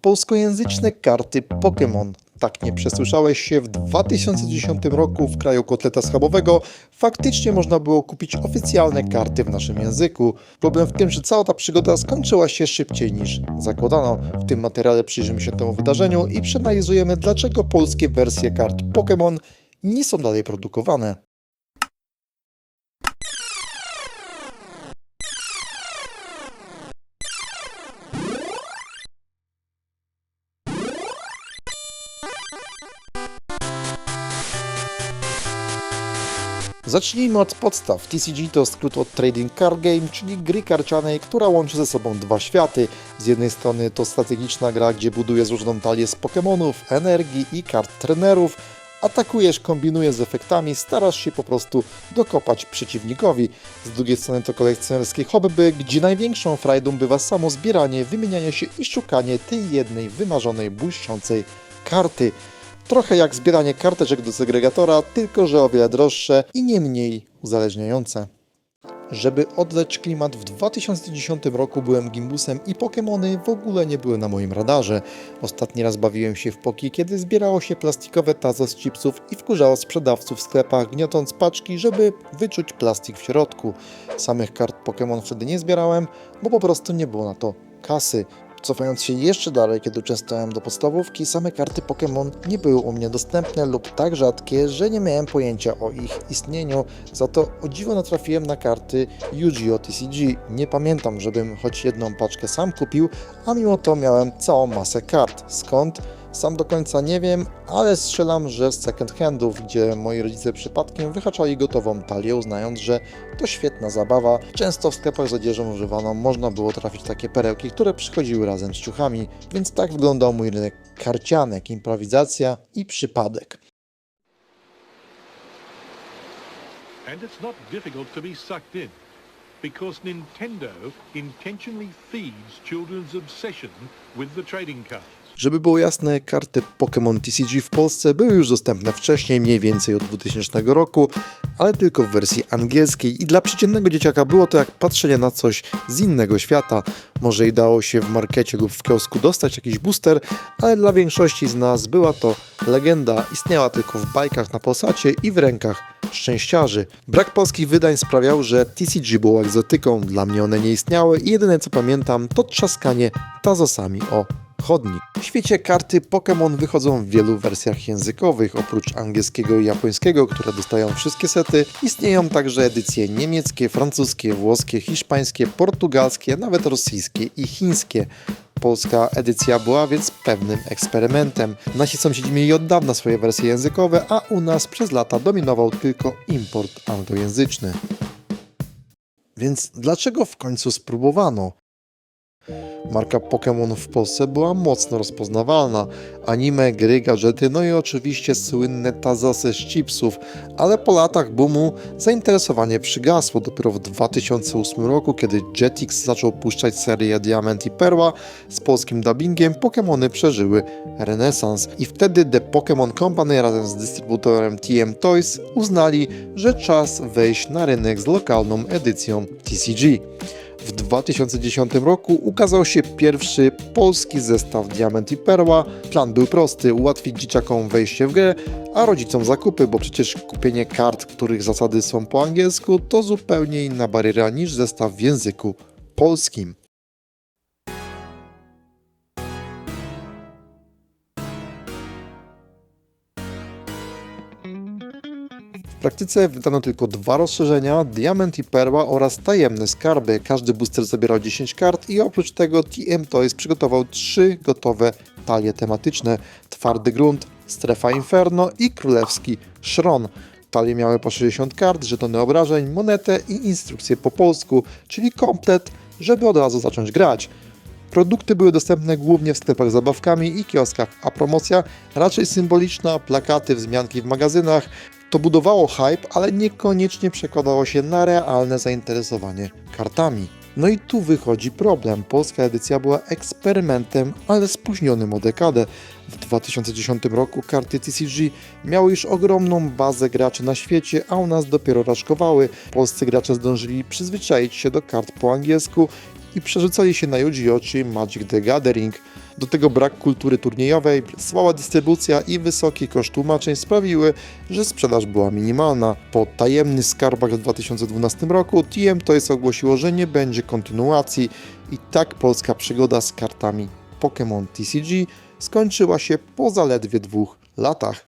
Polskojęzyczne karty Pokémon. Tak nie przesłyszałeś się, w 2010 roku w kraju kotleta schabowego faktycznie można było kupić oficjalne karty w naszym języku. Problem w tym, że cała ta przygoda skończyła się szybciej niż zakładano. W tym materiale przyjrzymy się temu wydarzeniu i przeanalizujemy, dlaczego polskie wersje kart Pokémon nie są dalej produkowane. Zacznijmy od podstaw. TCG to skrót od Trading Card Game, czyli gry karcianej, która łączy ze sobą dwa światy. Z jednej strony to strategiczna gra, gdzie budujesz złożoną talię z Pokémonów, energii i kart trenerów. Atakujesz, kombinujesz z efektami, starasz się po prostu dokopać przeciwnikowi. Z drugiej strony to kolekcjonerskie hobby, gdzie największą frajdą bywa samo zbieranie, wymienianie się i szukanie tej jednej wymarzonej, błyszczącej karty. Trochę jak zbieranie karteczek do segregatora, tylko że o wiele droższe i nie mniej uzależniające. Żeby oddać klimat, w 2010 roku byłem gimbusem i Pokémony w ogóle nie były na moim radarze. Ostatni raz bawiłem się w Poki, kiedy zbierało się plastikowe tazo z chipsów i wkurzało sprzedawców w sklepach, gniotąc paczki, żeby wyczuć plastik w środku. Samych kart Pokémon wtedy nie zbierałem, bo po prostu nie było na to kasy. Cofając się jeszcze dalej, kiedy uczęstowałem do podstawówki, same karty Pokémon nie były u mnie dostępne lub tak rzadkie, że nie miałem pojęcia o ich istnieniu. Za to o dziwo natrafiłem na karty Yu-Gi-Oh! TCG. Nie pamiętam, żebym choć jedną paczkę sam kupił, a mimo to miałem całą masę kart. Skąd? Sam do końca nie wiem, ale strzelam, że z second handów, gdzie moi rodzice przypadkiem wyhaczali gotową talię, uznając, że to świetna zabawa. Często w sklepach z odzieżą używaną można było trafić takie perełki, które przychodziły razem z ciuchami, więc tak wyglądał mój rynek karcianek, improwizacja i przypadek. And it's not difficult to be sucked in, because Nintendo intentionally feeds children's obsession with the trading cards. Żeby było jasne, karty Pokémon TCG w Polsce były już dostępne wcześniej, mniej więcej od 2000 roku, ale tylko w wersji angielskiej i dla przeciętnego dzieciaka było to jak patrzenie na coś z innego świata. Może i dało się w markecie lub w kiosku dostać jakiś booster, ale dla większości z nas była to legenda, istniała tylko w bajkach na Polsacie i w rękach szczęściarzy. Brak polskich wydań sprawiał, że TCG było egzotyką, dla mnie one nie istniały i jedyne co pamiętam to trzaskanie tazosami o W świecie karty Pokémon wychodzą w wielu wersjach językowych. Oprócz angielskiego i japońskiego, które dostają wszystkie sety, istnieją także edycje niemieckie, francuskie, włoskie, hiszpańskie, portugalskie, nawet rosyjskie i chińskie. Polska edycja była więc pewnym eksperymentem. Nasi sąsiedzi mieli od dawna swoje wersje językowe, a u nas przez lata dominował tylko import anglojęzyczny. Więc dlaczego w końcu spróbowano? Marka Pokémon w Polsce była mocno rozpoznawalna. Anime, gry, gadżety, no i oczywiście słynne tazosy z chipsów, ale po latach boomu zainteresowanie przygasło. Dopiero w 2008 roku, kiedy Jetix zaczął puszczać serię Diament i Perła z polskim dubbingiem, Pokémony przeżyły renesans. I wtedy The Pokémon Company razem z dystrybutorem TM Toys uznali, że czas wejść na rynek z lokalną edycją TCG. W 2010 roku ukazał się pierwszy polski zestaw Diament i Perła. Plan był prosty: ułatwić dzieciakom wejście w grę, a rodzicom zakupy, bo przecież kupienie kart, których zasady są po angielsku, to zupełnie inna bariera niż zestaw w języku polskim. Praktyce wydano tylko dwa rozszerzenia, Diament i Perła oraz Tajemne Skarby. Każdy booster zabierał 10 kart i oprócz tego TM Toys przygotował trzy gotowe talie tematyczne. Twardy Grunt, Strefa Inferno i Królewski Szron. Talie miały po 60 kart, żetony obrażeń, monetę i instrukcję po polsku, czyli komplet, żeby od razu zacząć grać. Produkty były dostępne głównie w sklepach z zabawkami i kioskach, a promocja raczej symboliczna, plakaty, wzmianki w magazynach. To budowało hype, ale niekoniecznie przekładało się na realne zainteresowanie kartami. No i tu wychodzi problem. Polska edycja była eksperymentem, ale spóźnionym o dekadę. W 2010 roku karty TCG miały już ogromną bazę graczy na świecie, a u nas dopiero raczkowały. Polscy gracze zdążyli przyzwyczaić się do kart po angielsku i przerzucali się na Yu-Gi-Oh! czy Magic the Gathering. Do tego brak kultury turniejowej, słaba dystrybucja i wysoki koszt tłumaczeń sprawiły, że sprzedaż była minimalna. Po tajemnych skarbach w 2012 roku TM Toys ogłosiło, że nie będzie kontynuacji i tak polska przygoda z kartami Pokémon TCG skończyła się po zaledwie dwóch latach.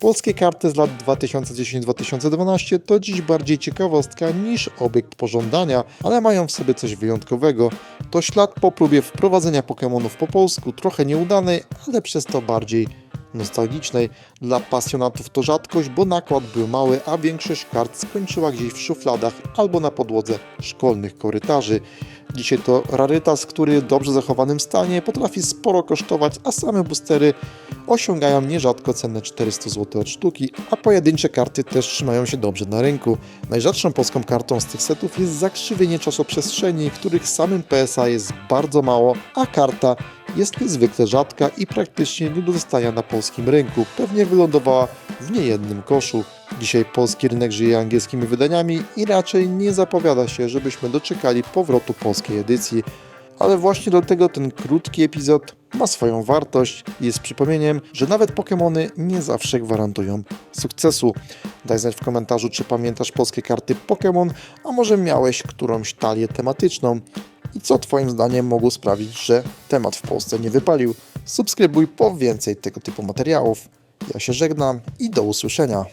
Polskie karty z lat 2010-2012 to dziś bardziej ciekawostka niż obiekt pożądania, ale mają w sobie coś wyjątkowego. To ślad po próbie wprowadzenia Pokémonów po polsku, trochę nieudanej, ale przez to bardziej nostalgicznej. Dla pasjonatów to rzadkość, bo nakład był mały, a większość kart skończyła gdzieś w szufladach albo na podłodze szkolnych korytarzy. Dzisiaj to rarytas, który w dobrze zachowanym stanie potrafi sporo kosztować, a same boostery osiągają nierzadko cenę 400 zł od sztuki, a pojedyncze karty też trzymają się dobrze na rynku. Najrzadszą polską kartą z tych setów jest zakrzywienie czasoprzestrzeni, których samym PSA jest bardzo mało, a karta jest niezwykle rzadka i praktycznie nie do na polskim rynku. Pewnie wylądowała w niejednym koszu. Dzisiaj polski rynek żyje angielskimi wydaniami i raczej nie zapowiada się, żebyśmy doczekali powrotu polskiej edycji. Ale właśnie dlatego ten krótki epizod ma swoją wartość i jest przypomnieniem, że nawet Pokémony nie zawsze gwarantują sukcesu. Daj znać w komentarzu, czy pamiętasz polskie karty Pokémon, a może miałeś którąś talię tematyczną i co Twoim zdaniem mogło sprawić, że temat w Polsce nie wypalił. Subskrybuj po więcej tego typu materiałów. Ja się żegnam i do usłyszenia.